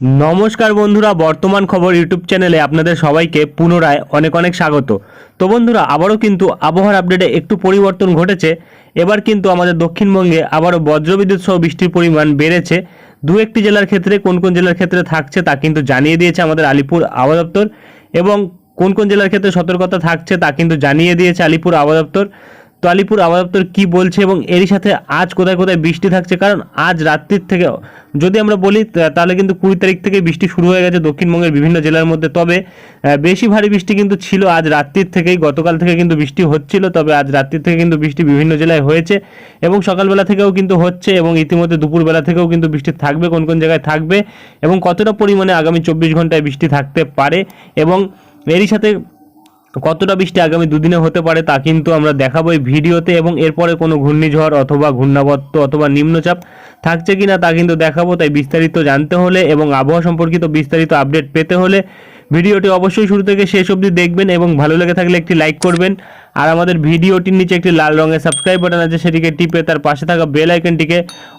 নমস্কার বন্ধুরা, বর্তমান খবর ইউটিউব চ্যানেলে আপনাদের সবাইকে পুনরায় অনেক অনেক স্বাগত। তো বন্ধুরা, আবারও কিন্তু আবহাওয়ার আপডেটে একটু পরিবর্তন ঘটেছে। এবার কিন্তু আমাদের দক্ষিণবঙ্গে আবারও বজ্রবিদ্যুৎ সহ বৃষ্টির পরিমাণ বেড়েছে। দু একটি জেলার ক্ষেত্রে কোন কোন জেলার ক্ষেত্রে থাকছে তা কিন্তু জানিয়ে দিয়েছে আমাদের আলিপুর আবহাওয়া দপ্তর। এবং কোন কোন জেলার ক্ষেত্রে সতর্কতা থাকছে তা কিন্তু জানিয়ে দিয়েছে আলিপুর আবহাওয়া দপ্তর। তো আলিপুর আবহাওয়া কী বলছে এবং এরই সাথে আজ কোথায় কোথায় বৃষ্টি থাকছে? কারণ আজ রাত্রির থেকে যদি আমরা বলি তাহলে কিন্তু কুড়ি তারিখ থেকে বৃষ্টি শুরু হয়ে গেছে দক্ষিণবঙ্গের বিভিন্ন জেলার মধ্যে। তবে বেশি ভারী বৃষ্টি কিন্তু ছিল আজ রাত্রির থেকেই, গতকাল থেকে কিন্তু বৃষ্টি হচ্ছিল, তবে আজ রাত্রির থেকে কিন্তু বৃষ্টি বিভিন্ন জেলায় হয়েছে এবং সকালবেলা থেকেও কিন্তু হচ্ছে এবং ইতিমধ্যে দুপুরবেলা থেকেও কিন্তু বৃষ্টি থাকবে, কোন কোন জায়গায় থাকবে এবং কতটা পরিমাণে আগামী চব্বিশ ঘন্টায় বৃষ্টি থাকতে পারে এবং এরই সাথে কতটা বৃষ্টি আগামী দুদিনে হতে পারে তা কিন্তু আমরা দেখাবো এই ভিডিওতে এবং এরপরে কোনো ঘূর্ণিঝড় অথবা ঘূর্ণাবর্ত অথবা নিম্নচাপ থাকছে কিনা তা কিন্তু দেখাবো, তাই বিস্তারিত জানতে হলে এবং আবহাওয়া সম্পর্কিত বিস্তারিত আপডেট পেতে হলে ভিডিওটি অবশ্যই শুরু থেকে শেষ অবধি দেখবেন এবং ভালো লেগে থাকলে একটি লাইক করবেন। আর আমাদের ভিডিওটির নিচে একটি লাল রঙের সাবস্ক্রাইব বাটন আছে, সেটিকে টিপে তার পাশে থাকা বেল আইকনটিকে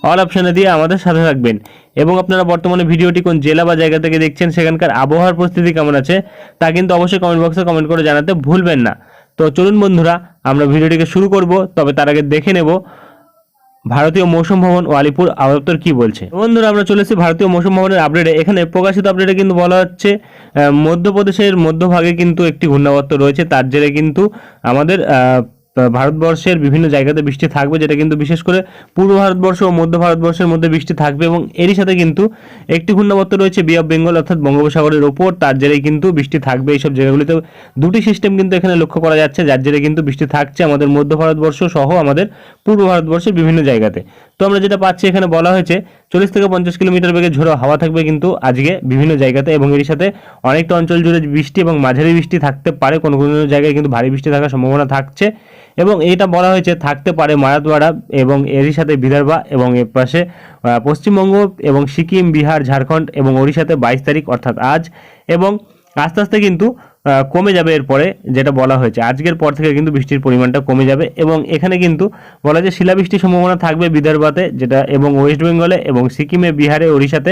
অল অপশানে দিয়ে আমাদের সাথে থাকবেন। এবং আপনারা বর্তমানে ভিডিওটি কোন জেলা বা জায়গা থেকে দেখছেন, সেখানকার আবহাওয়ার পরিস্থিতি কেমন আছে, তা কিন্তু অবশ্যই কমেন্ট বক্সে কমেন্ট করে জানাতে ভুলবেন না। তো চলুন বন্ধুরা, আমরা ভিডিওটিকে শুরু করব, তবে তার আগে দেখে নেব ভারতীয় মৌসুম ভবন ও আলিপুর আদপ্তর দপ্তর কি বলছে? বন্ধুরা, আমরা চলে এসেছি ভারতীয় মৌসুম ভবনের আপডেটে এখানে প্রকাশিত আপডেটে কিন্তু বলা হচ্ছে মধ্যপ্রদেশের মধ্যভাগে কিন্তু একটি ঘূর্ণাবর্ত রয়েছে। তার জেরে কিন্তু আমাদের ভারতবর্ষের বিভিন্ন জায়গাতে বৃষ্টি থাকবে, যেটা কিন্তু বিশেষ করে পূর্ব ভারতবর্ষ ও মধ্য ভারতবর্ষের মধ্যে বৃষ্টি থাকবে এবং এরই সাথে কিন্তু একটি ঘূর্ণাবর্ত রয়েছে বে অফ বেঙ্গল অর্থাৎ বঙ্গোপসাগরের ওপর, তার জেরেই কিন্তু বৃষ্টি থাকবে এইসব জায়গাগুলিতে। দুটি সিস্টেম কিন্তু এখানে লক্ষ্য করা যাচ্ছে, যার জেরে কিন্তু বৃষ্টি থাকছে আমাদের মধ্য ভারতবর্ষ সহ আমাদের পূর্ব ভারতবর্ষের বিভিন্ন জায়গাতে। তো আমরা যেটা পাচ্ছি এখানে বলা হয়েছে চল্লিশ থেকে পঞ্চাশ কিলোমিটার বেগে ঝোড়ো হাওয়া থাকবে কিন্তু আজকে বিভিন্ন জায়গাতে এবং এর সাথে অনেকটা অঞ্চল জুড়ে বৃষ্টি এবং মাঝারি বৃষ্টি থাকতে পারে। কোনো কোনো জায়গায় কিন্তু ভারী বৃষ্টি থাকার সম্ভাবনা থাকছে। এবং এইটা বলা হয়েছে থাকতে পারে মারাতওয়াড়া এবং এরই সাথে বিদর্ভা এবং এর পাশে পশ্চিমবঙ্গ এবং সিকিম, বিহার, ঝাড়খণ্ড এবং ওড়িশাতে বাইশ তারিখ অর্থাৎ আজ। এবং আস্তে আস্তে কিন্তু কমে যাবে এরপরে যেটা বলা হয়েছে। আজকের পর থেকে কিন্তু বৃষ্টির পরিমাণটা কমে যাবে এবং এখানে কিন্তু বলা যায় শিলাবৃষ্টির সম্ভাবনা থাকবে বিদর্ভাতে, যেটা এবং ওয়েস্ট বেঙ্গলে এবং সিকিমে, বিহারে, ওড়িশাতে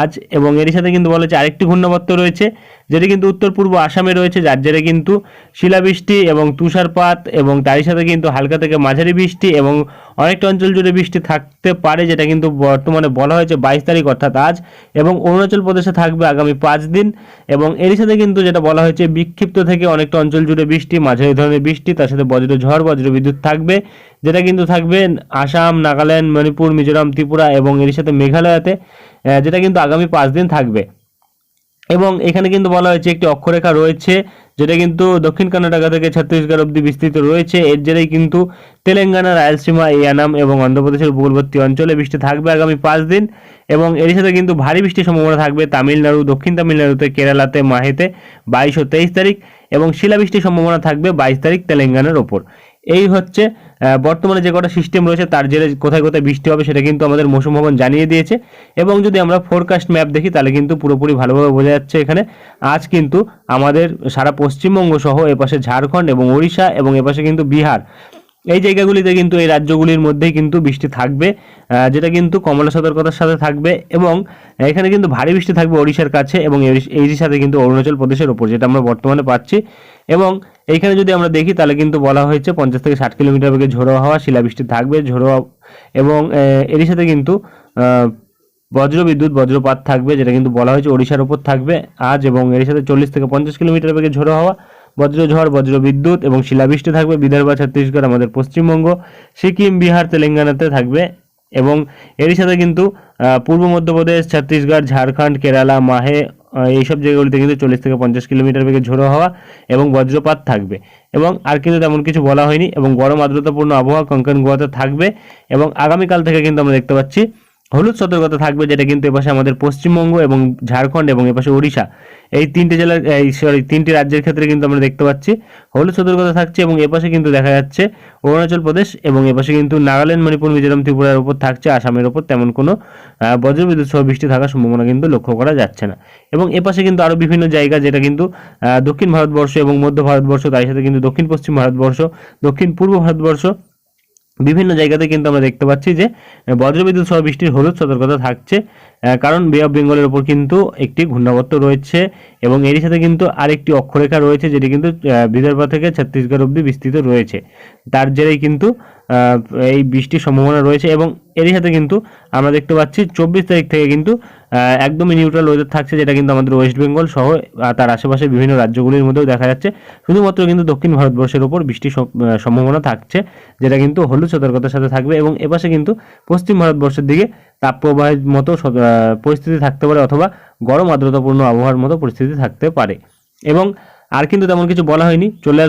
আজ এবং এরই সাথে কিন্তু বলা হচ্ছে আরেকটি ঘূর্ণাবর্ত রয়েছে, যেটি কিন্তু উত্তর পূর্ব আসামে রয়েছে, যার জেরে কিন্তু শিলাবৃষ্টি এবং তুষারপাত এবং তারই সাথে কিন্তু হালকা থেকে মাঝারি বৃষ্টি এবং অনেকটা অঞ্চল জুড়ে বৃষ্টি থাকতে পারে, যেটা কিন্তু বর্তমানে বলা হয়েছে বাইশ তারিখ, অর্থাৎ আজ, এবং অরুণাচল প্রদেশে থাকবে আগামী পাঁচ দিন, এবং এরই সাথে কিন্তু যেটা বলা হয়েছে, বিক্ষিপ্ত থেকে অনেকটা অঞ্চল জুড়ে বৃষ্টি, মাঝারি ধরনের বৃষ্টি, তার সাথে বজ্র ঝড়, বজ্র বিদ্যুৎ থাকবে, যেটা কিন্তু থাকবে আসাম, নাগাল্যান্ড, মণিপুর, মিজোরাম, ত্রিপুরা, এবং এর সাথে মেঘালয়াতে যেটা কিন্তু আগামী পাঁচ দিন থাকবে। এবং এখানে কিন্তু বলা হয়েছে, একটি অক্ষরেখা রয়েছে যেটা কিন্তু দক্ষিণ কর্ণাটকা থেকে ছত্তিশগড় অব্দি বিস্তৃত রয়েছে। এর জেরেই কিন্তু তেলেঙ্গানা রায়লসীমা ইয়ানাম এবং অন্ধ্রপ্রদেশের উপকূলবর্তী অঞ্চলে বৃষ্টি থাকবে আগামী পাঁচ দিন এবং এর সাথে কিন্তু ভারী বৃষ্টির সম্ভাবনা থাকবে তামিলনাড়ু, দক্ষিণ তামিলনাড়ুতে, কেরালাতে, মাহেতে বাইশ ও তেইশ তারিখ এবং শিলাবৃষ্টির সম্ভাবনা থাকবে বাইশ তারিখ তেলেঙ্গানার ওপর। এই হচ্ছে বর্তমানে যে কটা সিস্টেম রয়েছে তার জেরে কোথায় কোথায় বৃষ্টি হবে সেটা কিন্তু আমাদের মৌসুম ভবন জানিয়ে দিয়েছে। এবং যদি আমরা ফোরকাস্ট ম্যাপ দেখি তাহলে কিন্তু পুরোপুরি ভালোভাবে বোঝা যাচ্ছে এখানে। আজ কিন্তু আমাদের সারা পশ্চিমবঙ্গ সহ এপাশে ঝাড়খণ্ড এবং ওড়িশা এবং এপাশে কিন্তু বিহার। এই জায়গাগুলিতে কিন্তু এই রাজ্যগুলির মধ্যেই কিন্তু বৃষ্টি থাকবে যেটা কিন্তু কমলা সতর্কতার সাথে থাকবে এবং এখানে কিন্তু ভারী বৃষ্টি থাকবে ওড়িশার কাছে এবং এরই সাথে কিন্তু অরুণাচল প্রদেশের ওপর, যেটা আমরা বর্তমানে পাচ্ছি। এবং এইখানে যদি আমরা দেখি, তাহলে কিন্তু বলা হয়েছে পঞ্চাশ থেকে ষাট কিলোমিটার বেগে ঝোড়ো হাওয়া, শিলাবৃষ্টি থাকবে, ঝোড়ো এবং এরই সাথে কিন্তু বজ্র বিদ্যুৎ বজ্রপাত থাকবে, যেটা কিন্তু বলা হয়েছে ওড়িশার ওপর থাকবে আজ এবং এর সাথে চল্লিশ থেকে পঞ্চাশ কিলোমিটার বেগে ঝোড়ো হাওয়া। বজ্রঝড় বজ্র বিদ্যুৎ এবং শিলাবৃষ্টি থাকবে। বিদর্ভ, ছত্তিশগড়, আমাদের পশ্চিমবঙ্গ, সিকিম, বিহার, তেলেঙ্গানাতে থাকবে এবং এরই সাথে কিন্তু পূর্ব মধ্যপ্রদেশ, ছত্তিশগড়, ঝাড়খণ্ড, কেরালা, মাহে এইসব জায়গাগুলিতে কিন্তু চল্লিশ থেকে পঞ্চাশ কিলোমিটার বেগে ঝোড়ো হাওয়া এবং বজ্রপাত থাকবে এবং আর কিন্তু তেমন কিছু বলা হয়নি এবং গরম আর্দ্রতাপূর্ণ আবহাওয়া কঙ্কন গোয়াতে থাকবে এবং আগামীকাল থেকে কিন্তু আমরা দেখতে পাচ্ছি হলুদ সতর্কতা থাকবে যেটা কিন্তু এপাশে আমাদের পশ্চিমবঙ্গ এবং ঝাড়খণ্ড এবং এপাশে ওড়িশা। এই তিনটে জেলার এই সরি, তিনটি রাজ্যের ক্ষেত্রে কিন্তু আমরা দেখতে পাচ্ছি হলুদ সতর্কতা থাকছে এবং এপাশে কিন্তু দেখা যাচ্ছে অরুণাচল প্রদেশ এবং এপাশে কিন্তু নাগাল্যান্ড, মণিপুর, মিজোরাম, ত্রিপুরার উপর থাকছে, আসামের উপর তেমন কোনো বজ্রবিদ্যুৎ সহ বৃষ্টি থাকার সম্ভাবনা কিন্তু লক্ষ্য করা যাচ্ছে না। এবং এপাশে কিন্তু আরও বিভিন্ন জায়গা যেটা কিন্তু দক্ষিণ ভারতবর্ষ এবং মধ্য ভারতবর্ষ, তার সাথে কিন্তু দক্ষিণ পশ্চিম ভারতবর্ষ দক্ষিণ পূর্ব ভারতবর্ষ বিভিন্ন জায়গাতে কিন্তু আমরা দেখতে পাচ্ছি যে বজ্রবিদ্যুৎ সহ বৃষ্টির হলুদ সতর্কতা থাকছে। কারণ বে অফ বেঙ্গলের ওপর কিন্তু একটি ঘূর্ণাবর্ত রয়েছে এবং এরই সাথে কিন্তু আরেকটি অক্ষরেখা রয়েছে যেটি কিন্তু বিদর্ভ থেকে ছত্তিশগড় অবধি বিস্তৃত রয়েছে। তার জেরেই কিন্তু এই বৃষ্টির সম্ভাবনা রয়েছে এবং এরই সাথে কিন্তু আমরা দেখতে পাচ্ছি চব্বিশ তারিখ থেকে কিন্তু একদমই নিউট্রাল ওয়েদার থাকছে যেটা কিন্তু আমাদের ওয়েস্ট বেঙ্গল সহ তার আশেপাশে বিভিন্ন রাজ্যগুলির মধ্যেও দেখা যাচ্ছে। শুধুমাত্র কিন্তু দক্ষিণ ভারতবর্ষের ওপর বৃষ্টির সম- সম্ভাবনা থাকছে, যেটা কিন্তু হলুদ সতর্কতার সাথে থাকবে এবং এপাশে কিন্তু পশ্চিম ভারতবর্ষের দিকে তাপপ্রবাহের মতো পরিস্থিতি থাকতে পারে অথবা গরম আর্দ্রতাপূর্ণ আবহাওয়ার মতো পরিস্থিতি থাকতে পারে। এবং আর কিন্তু তেমন কিছু বলা হয়নি। চলে আসব